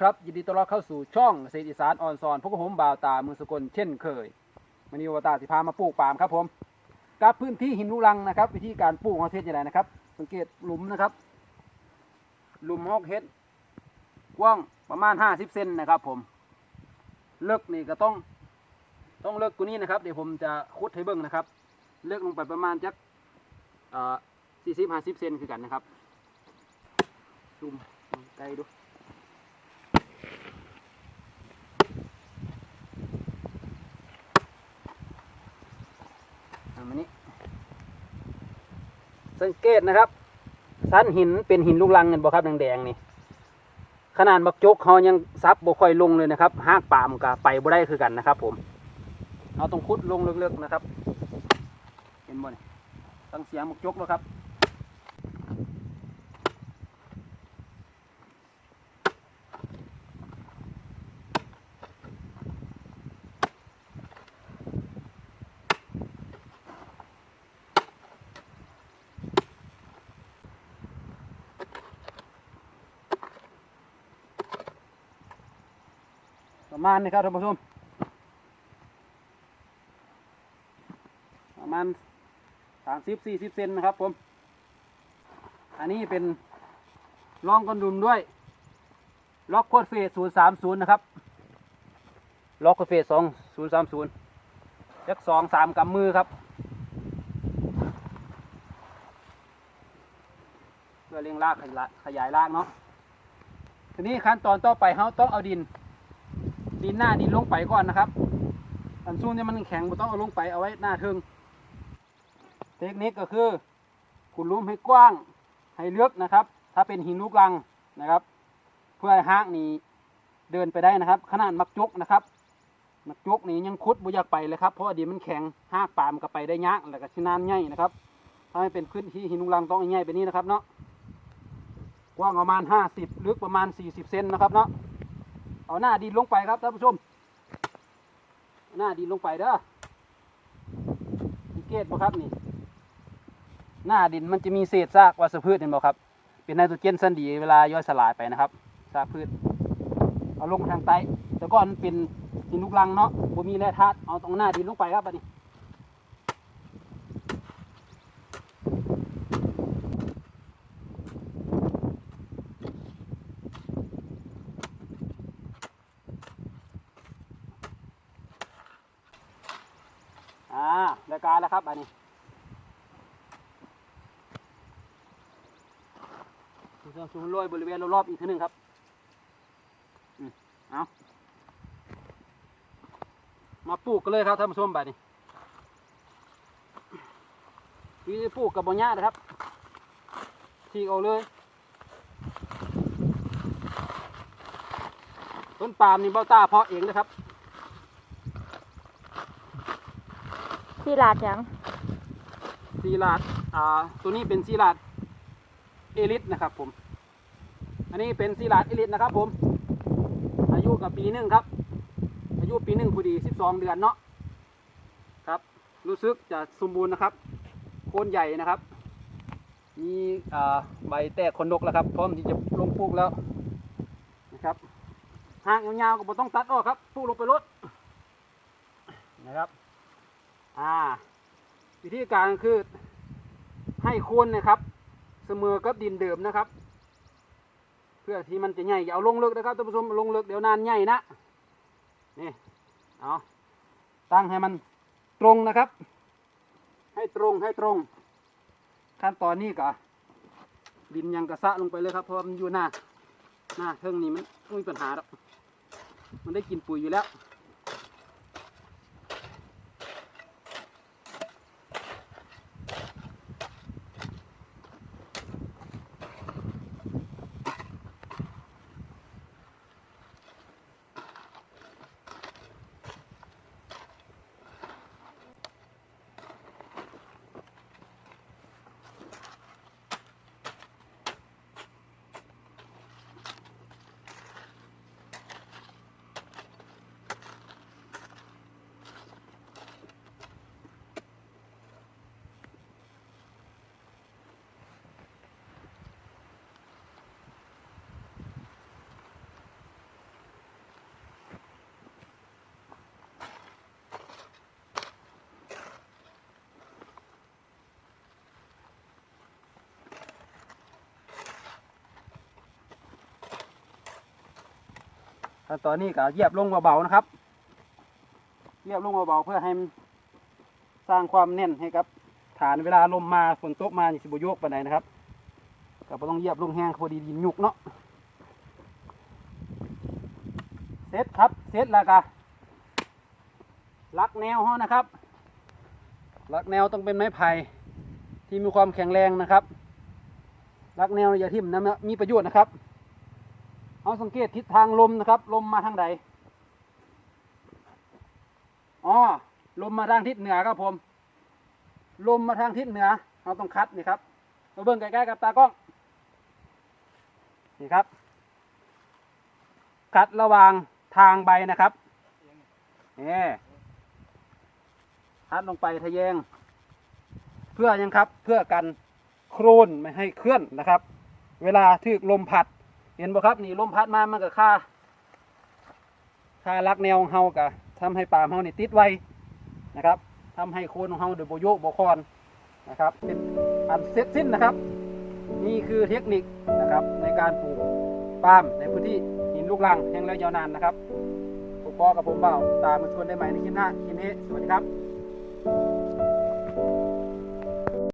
ครับ ยินดีต้อนรับเข้าสู่ช่องเกษตรอีสานออนซอนพวกผมบ่าวตามือสกลเช่นเคยมันนี้วตาสิพามาปลูกปาล์มครับผมกับพื้นที่หินลูรังนะครับ วิธีการปลูกของเทศยังไงนะครับ สังเกตหลุมนะครับ หลุมฮอกเฮ็ดกว้างประมาณ 50 เซนนะครับผมเลิกนี่ก็ต้อง ต้องเลิกกว่านี้นะครับ เดี๋ยวผมจะคุดให้เบิ่งนะครับ เลิกลงไปประมาณจักเอ่อ40 50เซนคือกันนะครับซูมไกลดู สังเกตนะครับสันหินเป็นหินลูกลังเงินบ่ครับแดงๆนี่ขนาดบักจกเขายังซับบ่ค่อยลงเลยนะครับหากปามกับไปบ่ได้คือกันนะครับ ผมเอาตรงคุดลงลึกๆนะครับ เห็นบ่นี่ตั้งเสียงบักจกแล้วครับ ประมาณนี้ครับท่านผู้ชมประมาณสามสิบสี่สิบเซนนะครับผม อันนี้เป็นรองก้นดุมด้วย ล็อกโคดเฟสศูนย์สามศูนย์นะครับ ล็อกโคดเฟสสองศูนย์สามศูนย์จักสองสามกำมือครับ เพื่อเลี้ยงรากขยายขยายรากเนาะ ทีนี้ขั้นตอนต่อไปเขาต้องเอาดิน ดินหน้าดินลงไปก่อนนะครับอันซุ่มเนี่ยมันแข็งเราต้องเอาลงไปเอาไว้หน้าทิงเทคนิคก็คือขุดลุมให้กว้างให้ลึกนะครับ ถ้าเป็นหินลูกรังนะครับ เพื่อให้หากนี่เดินไปได้นะครับ ขนาดมักจุกนะครับมักจุกนี่ยังคุดบุอยากไปเลยครับเพราะดินมันแข็งห้ากปามนก็ไปได้ยากแล้วก็ชิ้นน้ำใหญ่นะครับ ถ้าให้เป็นพื้นที่หินลูกรังต้องใหญ่ไปนี้นะครับเนาะกว้างประมาณห้าสิบลึกประมาณสี่สิบเซนนะครับเนาะ เอาหน้าดินลงไปครับท่านผู้ชม หน้าดินลงไปเด้อสังเกตบ่ครับนี่ หน้าดินมันจะมีเศษซากวัชพืชเห็นบ่ครับ เป็นไนโตรเจนสันดีเวลาย่อยสลายไปนะครับซากพืช เอาลงทางใต้แต่ก่อนเป็นหินลูกลังเนาะบ่มีแร่ธาตุเอาตรงหน้าดินลงไปครับบัดนี้ อ่าได้การแล้วครับอันนี้เราสูงโรยบริเวณรอบๆอีกทีหนึ่งครับอืมเอามาปลูกกันเลยครับท่านผู้ชมแบบนี้วิธีปลูกกับบอญ่านะครับทีเอาเลยต้นปาล์มนี่เบ้าตาเพาะเองนะครับ ที่ลาดยังซีลาดอ่าตัวนี้เป็นซีลาดเอลิสนะครับผม อันนี้เป็นซีลาดเอลิสนะครับผม อายุกับปีหนึ่งครับ อายุปีหนึ่งพอดีสิบสองเดือนเนาะครับ รู้สึกจะสมบูรณ์นะครับ โคนใหญ่นะครับ มีอ่าใบแตกขนดกแล้วครับ พร้อมที่จะลงปลูกแล้วนะครับหางยาวๆก็บ่ต้องตัดออกครับปลูกลงไปรดนะครับ อ่า วิธีการคือให้โคนนะครับ เสมอกับดินเดิมนะครับ เพื่อที่มันจะใหญ่อย่าเอาลงเลิกนะครับท่านผู้ชมลงเลิกเดี๋ยวนานใหญ่นะนี่เอาตั้งให้มันตรงนะครับ ให้ตรงให้ตรง ขั้นตอนนี้ก็ดินยังกระซะลงไปเลยครับเพราะมันอยู่หน้าหน้าเทิงนี่มันไม่มีปัญหาหรอกมันได้กินปุ๋ยอยู่แล้ว ขั้นตอนนี้ก็เหยียบลงเบาๆนะครับเหยียบลงเบาๆเพื่อให้สร้างความแน่นให้กับ ฐานเวลาลมมาฝนตกมานี่สิบโยกไปไหนนะครับก็ต้องเหยียบลงแห้งพอดีดินยุกเนาะเสร็จครับเสร็จแล้วก็ลักแนวเขานะครับ ลักแนวต้องเป็นไม้ไผ่ที่มีความแข็งแรงนะครับ ลักแนวอย่าทิ่มนะมีประโยชน์นะครับ เอาสังเกตทิศทางลมนะครับ ลมมาทางใดอ๋อลมมาทางทิศเหนือครับผม ลมมาทางทิศเหนือเราต้องคัดนี่ครับมาเบิ่งใกล้ๆกับตากล้องนี่ครับ คัดระหว่างทางใบนะครับนี่คัดลงไปทะแยง เพื่อยังครับเพื่อกันโครนไม่ให้เคลื่อนนะครับ เวลาที่ลมพัด เห็นบ่ครับนี่ลมพัดมามันก็ค่าค่ารักแนวของเฮากะทำให้ปามเฮานี่ติดไว้นะครับทำให้โคนของเราโดยโบโยโบคอนนะครับ เป็นอันเสร็จสิ้นนะครับ นี่คือเทคนิคนะครับในการปลูกปาล์มในพื้นที่หินลูกรังแห้งแล้วยาวนานนะครับผมปอกับผมเบ่าตามมาชวนได้ใหม่ในคลิปหน้าคลิปนี้สวัสดีครับ